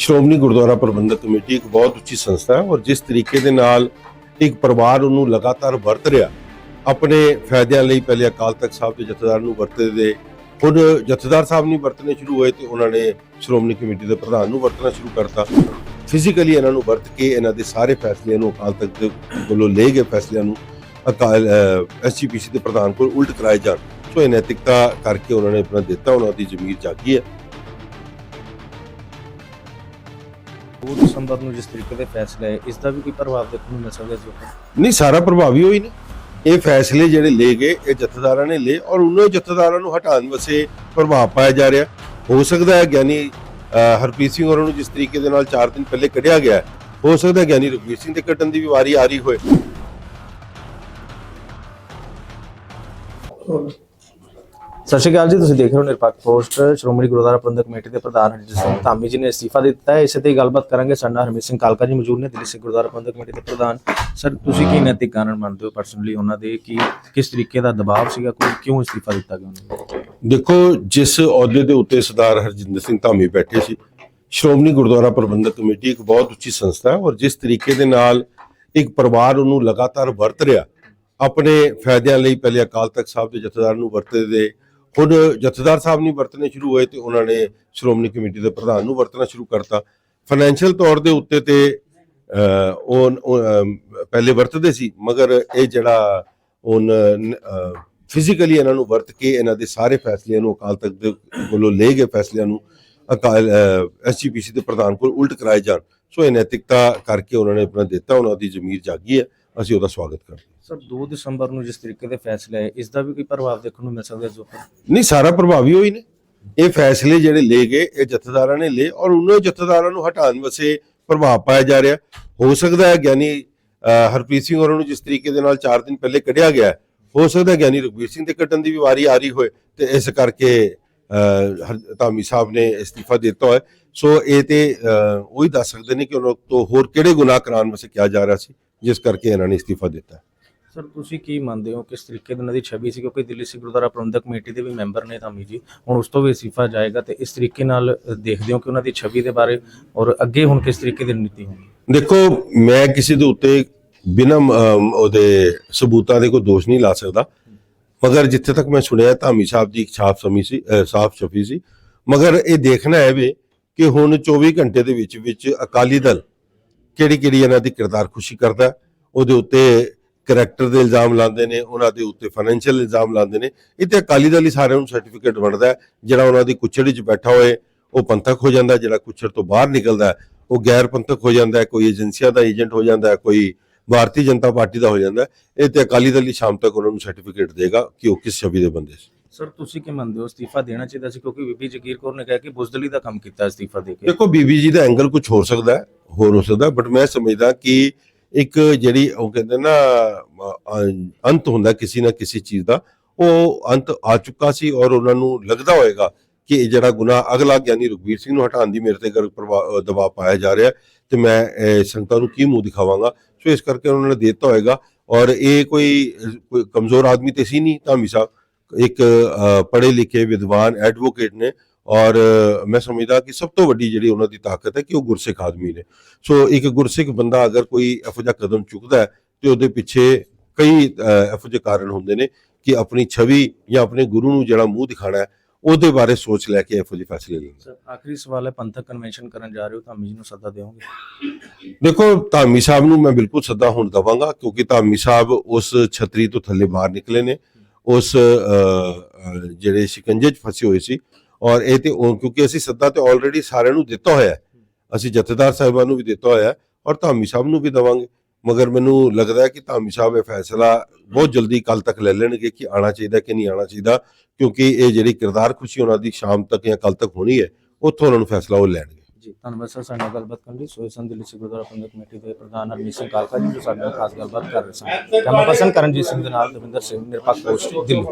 ਸ਼੍ਰੋਮਣੀ ਗੁਰਦੁਆਰਾ ਪ੍ਰਬੰਧਕ committee ਇੱਕ ਬਹੁਤ ਉੱਚੀ ਸੰਸਥਾ ਹੈ ਔਰ ਜਿਸ ਤਰੀਕੇ ਦੇ ਨਾਲ ਇੱਕ ਪਰਿਵਾਰ ਉਹਨੂੰ ਲਗਾਤਾਰ ਵਰਤ ਰਿਹਾ, ਆਪਣੇ ਫਾਇਦਿਆਂ ਲਈ ਪਹਿਲੇ ਅਕਾਲ ਤਖਤ ਸਾਹਿਬ ਦੇ ਜਥੇਦਾਰ ਨੂੰ ਵਰਤਦੇ ਦੇ, ਹੁਣ ਜਥੇਦਾਰ ਸਾਹਿਬ ਨਹੀਂ ਵਰਤਣੇ ਸ਼ੁਰੂ ਹੋਏ ਤੇ ਉਹਨਾਂ ਨੇ ਸ਼੍ਰੋਮਣੀ ਕਮੇਟੀ ਦੇ ਪ੍ਰਧਾਨ ਨੂੰ ਵਰਤਣਾ ਸ਼ੁਰੂ ਕਰਤਾ। ਫਿਜ਼ੀਕਲੀ ਇਹਨਾਂ ਨੂੰ ਵਰਤ ਕੇ ਇਹਨਾਂ ਦੇ ਸਾਰੇ ਫੈਸਲਿਆਂ ਨੂੰ ਅਕਾਲ ਤਖਤ ਦੇ ਵੱਲੋਂ ਲਏ ਗਏ ਫੈਸਲਿਆਂ ਨੂੰ ਅਕਾਲ ਐਸਜੀਪੀਸੀ ਦੇ ਪ੍ਰਧਾਨ ਕੋਲ ਉਲਟ ਕਰਾਏ ਜਾਣ। ਸੋ ਇਹ ਨੈਤਿਕਤਾ ਕਰਕੇ ਉਹਨਾਂ ਨੇ ਆਪਣਾ ਦਿੱਤਾ, ਉਹਨਾਂ ਦੀ ਜ਼ਮੀਰ ਜਾਗੀ ਹੈ। 2 ਦਸੰਬਰ ਨੂੰ ਜਿਸ ਤਰੀਕੇ ਦੇ ਫੈਸਲੇ ਆਏ ਇਸ ਦਾ ਵੀ ਕੋਈ ਪ੍ਰਭਾਵ ਦੇਖਣ ਨੂੰ ਮਿਲ ਸਕਦਾ ਇਸ ਵਕਤ ਨਹੀਂ ਸਾਰਾ ਪ੍ਰਭਾਵੀ ਹੋਈ ਨੇ। ਇਹ ਫੈਸਲੇ ਜਿਹੜੇ ਲਏ ਗਏ ਇਹ ਜਥੇਦਾਰਾਂ ਨੇ ਲਏ ਔਰ ਉਹਨਾਂ ਜਥੇਦਾਰਾਂ ਨੂੰ ਹਟਾਉਣ ਵਸੇ ਪ੍ਰਭਾਵ ਪਾਇਆ ਜਾ ਰਿਹਾ। ਹੋ ਸਕਦਾ ਹੈ ਗਿਆਨੀ ਹਰਪ੍ਰੀਤ ਸਿੰਘ ਹੋਰਾਂ ਨੂੰ ਜਿਸ ਤਰੀਕੇ ਦੇ ਨਾਲ 4 ਦਿਨ ਪਹਿਲੇ ਕੱਢਿਆ ਗਿਆ ਹੈ, ਹੋ ਸਕਦਾ ਹੈ ਗਿਆਨੀ ਰਘਵੀਰ ਸਿੰਘ ਦੇ ਕੱਢਣ ਦੀ ਵੀ ਵਾਰੀ ਆ ਰਹੀ ਹੋਏ। ਸਤਿ ਸ਼੍ਰੀ ਅਕਾਲ ਜੀ, ਤੁਸੀਂ ਦੇਖ ਰਹੇ ਹੋ ਨਿਰਪੱਖ ਪੋਸਟ। ਸ਼੍ਰੋਮਣੀ ਗੁਰਦੁਆਰਾ ਪ੍ਰਬੰਧਕ ਕਮੇਟੀ ਦੇ ਪ੍ਰਧਾਨ ਹਰਜੀਤ ਸਿੰਘ ਧਾਮੀ ਜੀ ਨੇ ਅਸਤੀਫਾ ਦਿੱਤਾ ਹੈ। ਇਸੇ ਤੇ ਗੱਲਬਾਤ ਕਰਾਂਗੇ। ਸਾਡਾ ਹਰਮੀਤ ਸਿੰਘ ਕਾਲਕਾ ਜੀ ਮੌਜੂਦ ਨੇ, ਦਿੱਲੀ ਸਿੱਖ ਗੁਰਦੁਆਰਾ ਪ੍ਰਬੰਧਕ ਕਮੇਟੀ ਦੇ ਪ੍ਰਧਾਨ। ਸਰ, ਤੁਸੀਂ ਕੀ ਨੈਤਿਕ ਕਾਰਨ ਮੰਨਦੇ ਹੋ ਪਰਸਨਲੀ ਉਹਨਾਂ ਦੇ? ਕਿ, ਕਿਸ ਤਰੀਕੇ ਦਾ ਦਬਾਅ ਸੀਗਾ? ਕੋਈ ਕਿਉਂ ਅਸਤੀਫਾ ਦਿੱਤਾ ਗਿਆ ਉਹਨਾਂ ਨੂੰ? ਦੇਖੋ, ਜਿਸ ਅਹੁਦੇ ਦੇ ਉੱਤੇ ਸਰਦਾਰ ਹਰਜਿੰਦਰ ਸਿੰਘ ਧਾਮੀ ਬੈਠੇ ਸੀ, ਸ਼੍ਰੋਮਣੀ ਗੁਰਦੁਆਰਾ ਪ੍ਰਬੰਧਕ ਕਮੇਟੀ ਇੱਕ ਬਹੁਤ ਉੱਚੀ ਸੰਸਥਾ ਹੈ ਔਰ ਜਿਸ ਤਰੀਕੇ ਦੇ ਨਾਲ ਇੱਕ ਪਰਿਵਾਰ ਉਹਨੂੰ ਲਗਾਤਾਰ ਵਰਤ ਰਿਹਾ, ਆਪਣੇ ਫਾਇਦਿਆਂ ਲਈ ਪਹਿਲੇ ਅਕਾਲ ਤਖਤ ਸਾਹਿਬ ਦੇ ਜਥੇਦਾਰ ਨੂੰ ਵਰਤਦੇ ਦੇ ਹੁਣ ਜਥੇਦਾਰ ਸਾਹਿਬ ਨਹੀਂ ਵਰਤਣੇ ਸ਼ੁਰੂ ਹੋਏ ਤੇ ਉਹਨਾਂ ਨੇ ਸ਼੍ਰੋਮਣੀ ਕਮੇਟੀ ਦੇ ਪ੍ਰਧਾਨ ਨੂੰ ਵਰਤਣਾ ਸ਼ੁਰੂ ਕਰਤਾ। ਫਾਈਨੈਂਸ਼ੀਅਲ ਤੌਰ ਦੇ ਉੱਤੇ ਤੇ ਉਹ ਪਹਿਲੇ ਵਰਤਦੇ ਸੀ, ਮਗਰ ਇਹ ਜਿਹੜਾ ਉਹਨ ਫਿਜ਼ੀਕਲੀ ਇਹਨਾਂ ਨੂੰ ਵਰਤ ਕੇ ਇਹਨਾਂ ਦੇ ਸਾਰੇ ਫੈਸਲਿਆਂ ਨੂੰ ਅਕਾਲ ਤਖਤ ਦੇ ਕੋਲੋਂ ਲਏ ਗਏ ਫੈਸਲਿਆਂ ਨੂੰ ਅਕਾਲ ਐਸਜੀਪੀਸੀ ਦੇ ਪ੍ਰਧਾਨ ਕੋਲ ਉਲਟ ਕਰਾਏ ਜਾਣ। ਸੋ ਇਹ ਨੈਤਿਕਤਾ ਕਰਕੇ ਉਹਨਾਂ ਨੇ ਆਪਣਾ ਦਿੱਤਾ, ਉਹਨਾਂ ਦੀ ਜ਼ਮੀਰ ਜਾਗੀ ਹੈ। ਅਸੀਂ ਉਹਦਾ ਸਵਾਗਤ ਕਰਦੇ ਹਾਂ। ਸਰ 2 ਦਸੰਬਰ ਨੂੰ ਜਿਸ ਤਰੀਕੇ ਦੇ ਫੈਸਲੇ ਆਏ, ਇਸ ਦਾ ਵੀ ਕੋਈ ਪ੍ਰਭਾਵ ਦੇਖਣ ਨੂੰ ਮਿਲ ਸਕਦਾ ਇਸ ਵਕਤ ਨਹੀਂ, ਸਾਰਾ ਪ੍ਰਭਾਵੀ ਹੋਈ ਨੇ। ਇਹ ਫੈਸਲੇ ਜਿਹੜੇ ਲਏ ਗਏ, ਇਹ ਜਥੇਦਾਰਾਂ ਨੇ ਲਏ ਔਰ ਉਹਨਾਂ ਜਥੇਦਾਰਾਂ ਨੂੰ ਹਟਾਉਣ ਵਸੇ ਪ੍ਰਭਾਵ ਪਾਇਆ ਜਾ ਰਿਹਾ। ਹੋ ਸਕਦਾ ਹੈ ਗਿਆਨੀ ਹਰਪ੍ਰੀਤ ਸਿੰਘ ਹੋਰਾਂ ਨੂੰ ਜਿਸ ਤਰੀਕੇ ਦੇ ਨਾਲ 4 ਦਿਨ ਪਹਿਲੇ ਕੱਢਿਆ ਗਿਆ ਹੋ। ਸਕਦਾ ਗਿਆਨੀ ਰਘਵੀਰ ਸਿੰਘ ਦੇ ਕੱਢਣ ਦੀ ਵੀ ਵਾਰੀ ਆ ਰਹੀ ਹੋਏ ਤੇ ਇਸ ਕਰਕੇ ਧਾਮੀ ਸਾਹਿਬ ਨੇ ਅਸਤੀਫਾ ਦਿੱਤਾ ਹੋਇਆ। ਸੋ ਇਹ ਤੇ ਉਹੀ ਦੱਸ ਸਕਦੇ ਨੇ ਕਿ ਉਹਨਾਂ ਤੋਂ ਹੋਰ ਕਿਹੜੇ ਗੁਨਾਹ ਕਰਾਉਣ ਵਾਸਤੇ ਕਿਹਾ ਜਾ ਰਿਹਾ ਸੀ, ਜਿਸ ਕਰਕੇ ਇਹਨਾਂ ਨੇ ਅਸਤੀਫਾ ਦਿੱਤਾ ਸਰ ਤੁਸੀਂ ਕੀ ਮੰਨਦੇ ਹੋ? ਕਿਸ ਤਰੀਕੇ ਦੀ ਉਹਨਾਂ ਦੀ ਛਵੀ ਸੀ? ਕਿਉਂਕਿ ਦਿੱਲੀ ਸਿੱਖ ਗੁਰਦੁਆਰਾ ਪ੍ਰਬੰਧਕ ਕਮੇਟੀ ਦੇ ਵੀ ਮੈਂਬਰ ਨੇ ਧਾਮੀ ਜੀ ਹੁਣ ਉਸ ਤੋਂ ਵੀ ਅਸਤੀਫਾ ਜਾਏਗਾ ਤੇ ਇਸ ਤਰੀਕੇ ਨਾਲ ਦੇਖਦੇ ਹੋ ਕਿ ਉਹਨਾਂ ਦੀ ਛਵੀ ਦੇ ਬਾਰੇ ਔਰ ਅੱਗੇ ਹੁਣ ਕਿਸ ਤਰੀਕੇ ਦੀ ਰਣਨੀਤੀ ਹੋਣੀ? ਦੇਖੋ, ਮੈਂ ਕਿਸੇ ਦੇ ਉੱਤੇ ਬਿਨਾਂ ਉਹਦੇ ਸਬੂਤਾਂ ਦੇ ਕੋਈ ਦੋਸ਼ ਨਹੀਂ ਲਾ ਸਕਦਾ। ਮਗਰ ਜਿੱਥੇ ਤੱਕ ਮੈਂ ਸੁਣਿਆ, ਧਾਮੀ ਸਾਹਿਬ ਦੀ ਇੱਕ ਛਾਪ ਸਮੀ ਸੀ ਸਾਫ਼ ਛਪੀ ਸੀ। ਮਗਰ ਇਹ ਦੇਖਣਾ ਹੈ ਵੀ ਕਿ ਹੁਣ 24 ਘੰਟੇ ਦੇ ਵਿੱਚ ਵਿੱਚ ਅਕਾਲੀ ਦਲ ਕਿਹੜੀ ਕਿਹੜੀ ਇਹਨਾਂ ਦੀ ਕਿਰਦਾਰ ਖੁਸ਼ੀ ਕਰਦਾ ਉਹਦੇ ਉੱਤੇ ਕਰੈਕਟਰ ਦੇ ਇਲਜ਼ਾਮ ਲਾਉਂਦੇ ਨੇ ਉਹਨਾਂ ਦੇ ਉੱਤੇ ਫਾਈਨੈਂਸ਼ੀਅਲ ਇਲਜ਼ਾਮ ਲਾਉਂਦੇ ਨੇ ਤੇ ਅਕਾਲੀ ਦਲ ਹੀ ਸਾਰਿਆਂ ਨੂੰ ਸਰਟੀਫਿਕੇਟ ਵੰਡਦਾ। ਜਿਹੜਾ ਉਹਨਾਂ ਦੀ ਕੁਚੜੀ 'ਚ ਬੈਠਾ ਹੋਏ ਉਹ ਪੰਥਕ ਹੋ ਜਾਂਦਾ ਜਿਹੜਾ ਕੁਚੜ ਤੋਂ ਬਾਹਰ ਨਿਕਲਦਾ ਉਹ ਗੈਰ ਪੰਥਕ ਹੋ ਜਾਂਦਾ ਕੋਈ ਏਜੰਸੀਆਂ ਦਾ ਏਜੰਟ ਹੋ ਜਾਂਦਾ ਕੋਈ ਭਾਰਤੀ ਜਨਤਾ ਪਾਰਟੀ ਦਾ ਹੋ ਜਾਂਦਾ। ਇਹ ਤੇ ਅਕਾਲੀ ਦਲ ਹੀ ਸ਼ਾਮ ਤੱਕ ਉਹਨਾਂ ਨੂੰ ਸਰਟੀਫਿਕੇਟ ਦੇਗਾ ਕਿ ਉਹ ਕਿਸ ਛਵੀ ਦੇ ਬੰਦੇ ਸੀ ਸਰ ਤੁਸੀਂ ਕੀ ਮੰਨਦੇ ਹੋ ਅਸਤੀਫਾ ਦੇਣਾ ਚਾਹੀਦਾ ਸੀ ਕਿਉਂਕਿ ਬੀਬੀ ਜਗੀਰ ਕੌਰ ਨੇ ਕਿਹਾ ਕਿ ਬੁਜ਼ਦਲੀ ਦਾ ਕੰਮ ਕੀਤਾ ਅਸਤੀਫਾ ਦੇ ਕੇ ਦੇਖੋ ਬੀਬੀ ਜੀ ਦਾ ਐਂਗਲ ਕੁਝ ਹੋ ਸਕਦਾ ਹੋਰ ਹੋ ਸਕਦਾ ਬਟ ਮੈਂ ਸਮਝਦਾ ਕਿ ਇੱਕ ਜਿਹੜੀ ਉਹ ਕਹਿੰਦੇ ਨਾ ਅੰਤ ਹੁੰਦਾ ਕਿਸੇ ਨਾ ਕਿਸੇ ਚੀਜ਼ ਦਾ, ਉਹ ਅੰਤ ਆ ਚੁੱਕਾ ਸੀ ਔਰ ਉਹਨਾਂ ਨੂੰ ਲੱਗਦਾ ਹੋਏਗਾ ਕਿ ਇਹ ਜਿਹੜਾ ਗੁਨਾਹ ਅਗਲਾ ਗਿਆਨੀ ਰਘਵੀਰ ਸਿੰਘ ਨੂੰ ਹਟਾਉਣ ਦੀ ਮੇਰੇ ਤੇ ਗਰ ਦਬਾਅ ਪਾਇਆ ਜਾ ਰਿਹਾ ਤੇ ਮੈਂ ਸੰਗਤਾਂ ਨੂੰ ਕੀ ਮੂੰਹ ਦਿਖਾਵਾਂਗਾ। ਸੋ ਇਸ ਕਰਕੇ ਉਹਨਾਂ ਨੇ ਦੇ ਦਿੱਤਾ ਹੋਏਗਾ ਔਰ ਇਹ ਕੋਈ ਕੋਈ ਕਮਜ਼ੋਰ ਆਦਮੀ ਤੇ ਸੀ ਨਹੀਂ, ਧਾਮੀ ਸਾਹਿਬ। ਇੱਕ ਪੜ੍ਹੇ ਲਿਖੇ ਵਿਦਵਾਨ ਐਡਵੋਕੇਟ ਨੇ ਔਰ ਮੈਂ ਸਮਝਦਾ ਕਿ ਸਭ ਤੋਂ ਵੱਡੀ ਜਿਹੜੀ ਉਹਨਾਂ ਦੀ ਤਾਕਤ ਹੈ ਕਿ ਉਹ ਗੁਰਸਿੱਖ ਆਦਮੀ ਨੇ। ਸੋ ਇੱਕ ਗੁਰਸਿੱਖ ਬੰਦਾ ਅਗਰ ਕੋਈ ਇਹੋ ਜਿਹਾ ਕਦਮ ਚੁੱਕਦਾ ਹੈ ਤੇ ਉਹਦੇ ਪਿੱਛੇ ਕਈ ਇਹੋ ਜਿਹੇ ਕਾਰਨ ਹੁੰਦੇ ਨੇ ਕਿ ਆਪਣੀ ਛਵੀ ਜਾਂ ਆਪਣੇ ਗੁਰੂ ਨੂੰ ਜਿਹੜਾ ਮੂੰਹ ਦਿਖਾਣਾ ਹੈ ਉਹਦੇ ਬਾਰੇ ਸੋਚ ਲੈ ਕੇ ਇਹੋ ਜਿਹੇ ਫੈਸਲੇ ਲੈਂਦੇ ਸਰ ਆਖਰੀ ਸਵਾਲ ਹੈ ਪੰਥਕ ਕਨਵੈਨਸ਼ਨ ਕਰਨ ਜਾ ਰਹੇ ਹੋ ਧਾਮੀ ਜੀ ਨੂੰ ਸੱਦਾ ਦਿਓਗੇ? ਦੇਖੋ ਧਾਮੀ ਸਾਹਿਬ ਨੂੰ ਮੈਂ ਬਿਲਕੁਲ ਸੱਦਾ ਹੁਣ ਦਵਾਂਗਾ ਕਿਉਂਕਿ ਧਾਮੀ ਸਾਹਿਬ ਉਸ ਛਤਰੀ ਤੋਂ ਥੱਲੇ ਬਾਹਰ ਨਿਕਲੇ ਨੇ। ਉਸ ਜਿਹੜੇ ਸ਼ਿਕੰਜੇ 'ਚ ਫਸੇ ਹੋਏ ਸੀ ਔਰ ਇਹ ਤੇ ਕਿਉਂਕਿ ਅਸੀਂ ਸੱਦਾ ਤੇ ਆਲਰੇਡੀ ਸਾਰਿਆਂ ਨੂੰ ਦਿੱਤਾ ਹੋਇਆ ਅਸੀਂ ਜਥੇਦਾਰ ਸਾਹਿਬਾਨ ਨੂੰ ਵੀ ਦਿੱਤਾ ਹੋਇਆ ਔਰ ਧਾਮੀ ਸਾਹਿਬ ਨੂੰ ਵੀ ਦਵਾਂਗੇ। ਮਗਰ ਮੈਨੂੰ ਲੱਗਦਾ ਹੈ ਕਿ ਧਾਮੀ ਸਾਹਿਬ ਇਹ ਫੈਸਲਾ ਬਹੁਤ ਜਲਦੀ ਕੱਲ ਤੱਕ ਲੈ ਲੈਣਗੇ ਕਿ ਆਣਾ ਚਾਹੀਦਾ ਕਿ ਨਹੀਂ ਆਣਾ ਚਾਹੀਦਾ, ਕਿਉਂਕਿ ਇਹ ਜਿਹੜੀ ਕਿਰਦਾਰ ਖੁਸ਼ੀ ਉਹਨਾਂ ਦੀ ਸ਼ਾਮ ਤੱਕ ਜਾਂ ਕੱਲ ਤੱਕ ਹੋਣੀ ਹੈ, ਉੱਥੋਂ ਉਹਨਾਂ ਨੂੰ ਫੈਸਲਾ ਉਹ ਲੈਣਗੇ। ਜੀ, ਧੰਨਵਾਦ ਸਰ, ਸਾਡੇ ਨਾਲ ਗੱਲਬਾਤ ਕਰਨ ਲਈ। ਸੋਏ ਦਿੱਲੀ ਸਿੱਖ ਗੁਰਦੁਆਰਾ ਪ੍ਰਬੰਧਕ ਕਮੇਟੀ ਦੇ ਪ੍ਰਧਾਨ ਹਰਮੀਤ ਸਿੰਘ ਕਾਲਕਾ ਜੀ, ਜੋ ਸਾਡੇ ਨਾਲ ਖਾਸ ਗੱਲਬਾਤ ਕਰ ਰਹੇ ਸਨ। ਕੈਮਰਾ ਪਰਸਨ ਕਰਨਜੀਤ ਸਿੰਘ ਦੇ ਨਾਲ ਦਵਿੰਦਰ ਸਿੰਘ, ਨਿਰਪੱਖ ਪੋਸਟ, ਦਿੱਲੀ।